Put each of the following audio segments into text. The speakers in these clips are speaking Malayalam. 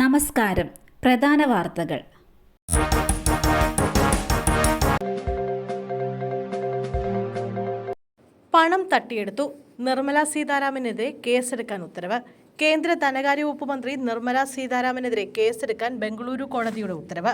നമസ്കാരം. പ്രധാന വാർത്തകൾ. പണം തട്ടിയെടുത്തു. നിർമ്മല സീതാരാമനെതിരെ കേസെടുക്കാൻ ഉത്തരവ്. കേന്ദ്ര ധനകാര്യ വകുപ്പ് മന്ത്രി നിർമ്മല സീതാരാമനെതിരെ കേസെടുക്കാൻ ബംഗളൂരു കോടതിയുടെ ഉത്തരവ്.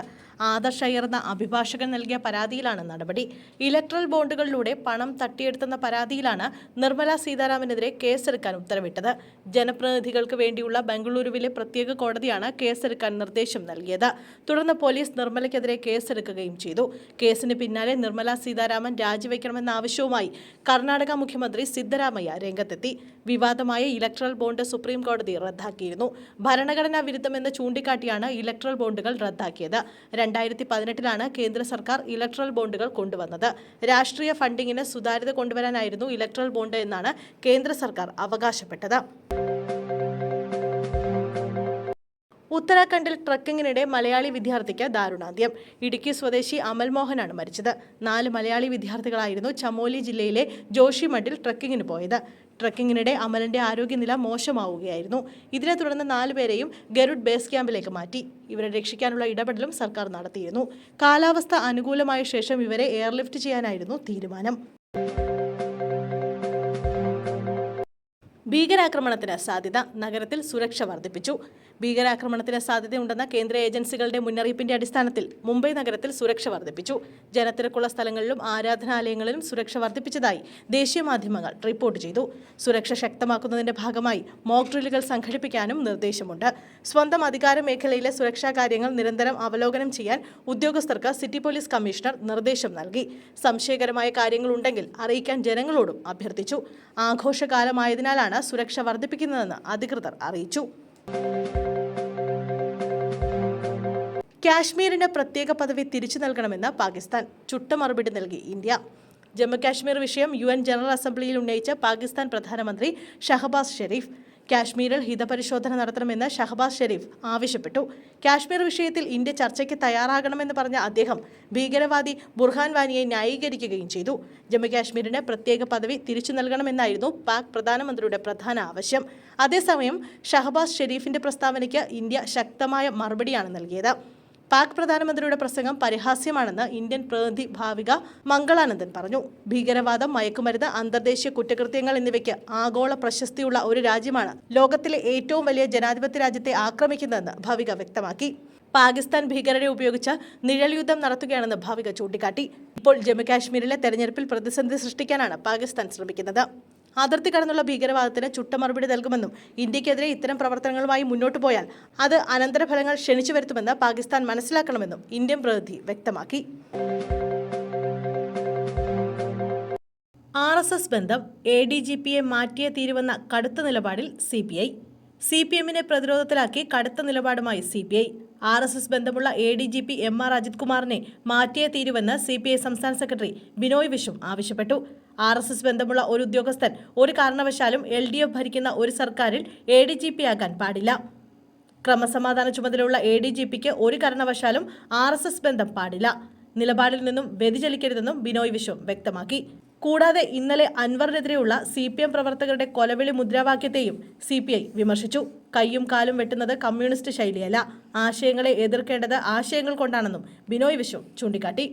ആദർശ് അഭിഭാഷകൻ നൽകിയ പരാതിയിലാണ് നടപടി. ഇലക്ട്രൽ ബോണ്ടുകളിലൂടെ പണം തട്ടിയെടുത്തെന്ന പരാതിയിലാണ് നിർമ്മല സീതാരാമനെതിരെ കേസെടുക്കാൻ ഉത്തരവിട്ടത്. ജനപ്രതിനിധികൾക്ക് വേണ്ടിയുള്ള ബംഗളൂരുവിലെ പ്രത്യേക കോടതിയാണ് കേസെടുക്കാൻ നിർദ്ദേശം നൽകിയത്. തുടർന്ന് പോലീസ് നിർമ്മലയ്ക്കെതിരെ കേസെടുക്കുകയും ചെയ്തു. കേസിന് പിന്നാലെ നിർമ്മല സീതാരാമൻ രാജിവെക്കണമെന്ന ആവശ്യവുമായി കർണാടക മുഖ്യമന്ത്രി സിദ്ധരാമയ്യ രംഗത്തെത്തി. വിവാദമായ ഇലക്ട്രൽ ബോണ്ട് സുപ്രീം റദ്ദാക്കിയിരുന്നു. ഭരണഘടനാ വിരുദ്ധമെന്ന് ചൂണ്ടിക്കാട്ടിയാണ് ഇലക്ട്രൽ ബോണ്ടുകൾ റദ്ദാക്കിയത്. രണ്ടായിരത്തി പതിനെട്ടിലാണ് കേന്ദ്ര സർക്കാർ ഇലക്ട്രൽ ബോണ്ടുകൾ കൊണ്ടുവന്നത്. രാഷ്ട്രീയ ഫണ്ടിങ്ങിന് സുതാര്യത കൊണ്ടുവരാനായിരുന്നു ഇലക്ട്രൽ ബോണ്ട് എന്നാണ് കേന്ദ്ര സർക്കാർ അവകാശപ്പെട്ടത്. ഉത്തരാഖണ്ഡിൽ ട്രക്കിങ്ങിനിടെ മലയാളി വിദ്യാർത്ഥിക്ക് ദാരുണാന്ത്യം. ഇടുക്കി സ്വദേശി അമൽ മോഹനാണ് മരിച്ചത്. നാല് മലയാളി വിദ്യാർത്ഥികളായിരുന്നു ചമോലി ജില്ലയിലെ ജോഷിമഠിൽ ട്രക്കിങ്ങിന് പോയത്. ട്രക്കിങ്ങിനിടെ അമലിന്റെ ആരോഗ്യനില മോശമാവുകയായിരുന്നു. ഇതിനെ തുടർന്ന് നാലുപേരെയും ഗരുഡ് ബേസ് ക്യാമ്പിലേക്ക് മാറ്റി. ഇവരെ രക്ഷിക്കാനുള്ള ഇടപെടലും സർക്കാർ നടത്തിയിരുന്നു. കാലാവസ്ഥ അനുകൂലമായ ശേഷം ഇവരെ എയർലിഫ്റ്റ് ചെയ്യാനായിരുന്നു തീരുമാനം. ഭീകരാക്രമണത്തിന് സാധ്യത നഗരത്തിൽ സുരക്ഷ വർദ്ധിപ്പിച്ചു. ഭീകരാക്രമണത്തിന് സാധ്യതയുണ്ടെന്ന കേന്ദ്ര ഏജൻസികളുടെ മുന്നറിയിപ്പിന്റെ അടിസ്ഥാനത്തിൽ മുംബൈ നഗരത്തിൽ സുരക്ഷ വർദ്ധിപ്പിച്ചു. ജനത്തിരക്കുള്ള സ്ഥലങ്ങളിലും ആരാധനാലയങ്ങളിലും സുരക്ഷ വർദ്ധിപ്പിച്ചതായി ദേശീയ മാധ്യമങ്ങൾ റിപ്പോർട്ട് ചെയ്തു. സുരക്ഷ ശക്തമാക്കുന്നതിന്റെ ഭാഗമായി മോക്ക് ഡ്രില്ലുകൾ സംഘടിപ്പിക്കാനും നിർദ്ദേശമുണ്ട്. സ്വന്തം അധികാര മേഖലയിലെ സുരക്ഷാ കാര്യങ്ങൾ നിരന്തരം അവലോകനം ചെയ്യാൻ ഉദ്യോഗസ്ഥർക്ക് സിറ്റി പോലീസ് കമ്മീഷണർ നിർദ്ദേശം നൽകി. സംശയകരമായ കാര്യങ്ങളുണ്ടെങ്കിൽ അറിയിക്കാൻ ജനങ്ങളോടും അഭ്യർത്ഥിച്ചു. ആഘോഷകാലമായതിനാലാണ് സുരക്ഷ വർദ്ധിപ്പിക്കുന്നതെന്ന് അധികൃതർ അറിയിച്ചു. കാശ്മീരിന് പ്രത്യേക പദവി തിരിച്ചു നൽകണമെന്ന് പാകിസ്ഥാൻ ചുട്ട മറുപടി നൽകി ഇന്ത്യ. ജമ്മുകാശ്മീർ വിഷയം യു എൻ ജനറൽ അസംബ്ലിയിൽ ഉന്നയിച്ച പാകിസ്ഥാൻ പ്രധാനമന്ത്രി ഷഹബാസ് ഷെരീഫ്. കാശ്മീരിൽ ഹിതപരിശോധന നടത്തണമെന്ന് ഷഹബാസ് ഷെരീഫ് ആവശ്യപ്പെട്ടു. കാശ്മീർ വിഷയത്തിൽ ഇന്ത്യ ചർച്ചയ്ക്ക് തയ്യാറാകണമെന്ന് പറഞ്ഞ അദ്ദേഹം ഭീകരവാദി ബുർഹാൻ വാനിയെ ന്യായീകരിക്കുകയും ചെയ്തു. ജമ്മുകാശ്മീരിന് പ്രത്യേക പദവി തിരിച്ചു നൽകണമെന്നായിരുന്നു പാക് പ്രധാനമന്ത്രിയുടെ പ്രധാന ആവശ്യം. അതേസമയം ഷഹബാസ് ഷെരീഫിന്റെ പ്രസ്താവനയ്ക്ക് ഇന്ത്യ ശക്തമായ മറുപടിയാണ് നൽകിയത്. പാക് പ്രധാനമന്ത്രിയുടെ പ്രസംഗം പരിഹാസ്യമാണെന്ന് ഇന്ത്യൻ പ്രതിനിധി ഭാവിക മംഗളാനന്ദൻ പറഞ്ഞു. ഭീകരവാദം മയക്കുമരുന്ന് അന്തർദേശീയ കുറ്റകൃത്യങ്ങൾ എന്നിവയ്ക്ക് ആഗോള പ്രശസ്തിയുള്ള ഒരു രാജ്യമാണ് ലോകത്തിലെ ഏറ്റവും വലിയ ജനാധിപത്യ രാജ്യത്തെ ആക്രമിക്കുന്നതെന്ന് ഭാവിക വ്യക്തമാക്കി. പാകിസ്ഥാൻ ഭീകരരെ ഉപയോഗിച്ച് നിഴൽ യുദ്ധം നടത്തുകയാണെന്ന് ഭാവിക ചൂണ്ടിക്കാട്ടി. ഇപ്പോൾ ജമ്മുകാശ്മീരിലെ തെരഞ്ഞെടുപ്പിൽ പ്രതിസന്ധി സൃഷ്ടിക്കാനാണ് പാകിസ്ഥാൻ ശ്രമിക്കുന്നത്. അതിർത്തി കടന്നുള്ള ഭീകരവാദത്തിന് ചുട്ട മറുപടി നൽകുമെന്നും ഇന്ത്യക്കെതിരെ ഇത്തരം പ്രവർത്തനങ്ങളുമായി മുന്നോട്ടു പോയാൽ അത് അനന്തരഫലങ്ങൾ ക്ഷണിച്ചു വരുത്തുമെന്ന് പാകിസ്ഥാൻ മനസ്സിലാക്കണമെന്നും ഇന്ത്യൻ പ്രതിനിധി വ്യക്തമാക്കി. ആർ എസ് എസ് ബന്ധം എ ഡി ജി പിയെ മാറ്റിയേ തീരുവെന്ന കടുത്ത നിലപാടിൽ C P I. C P എമ്മിനെ പ്രതിരോധത്തിലാക്കി കടുത്ത നിലപാടുമായി C P I. R S S ബന്ധമുള്ള A D G P M R Ajith കുമാറിനെ മാറ്റിയേ തീരുവെന്ന് സി പി ഐ സംസ്ഥാന സെക്രട്ടറി ബിനോയ് വിശ്വം ആവശ്യപ്പെട്ടു. ആർ എസ് എസ് ബന്ധമുള്ള ഒരു ഉദ്യോഗസ്ഥൻ ഒരു കാരണവശാലും എൽ ഡി എഫ് ഭരിക്കുന്ന ഒരു സർക്കാരിൽ എ ഡി ജി പി ആകാൻ പാടില്ല. ക്രമസമാധാന ചുമതലയുള്ള എ ഡി ജി പിക്ക് ഒരു കാരണവശാലും ആർ എസ് എസ് ബന്ധം പാടില്ല. നിലപാടിൽ നിന്നും വ്യതിചലിക്കരുതെന്നും ബിനോയ് വിശ്വം വ്യക്തമാക്കി. കൂടാതെ ഇന്നലെ അൻവറിനെതിരെയുള്ള സി പി എം പ്രവർത്തകരുടെ കൊലവിളി മുദ്രാവാക്യത്തെയും സി പി ഐ വിമർശിച്ചു. കയ്യും കാലും വെട്ടുന്നത് കമ്മ്യൂണിസ്റ്റ് ശൈലിയല്ല. ആശയങ്ങളെ എതിർക്കേണ്ടത് ആശയങ്ങൾ കൊണ്ടാണെന്നും ബിനോയ് വിശ്വം ചൂണ്ടിക്കാട്ടി.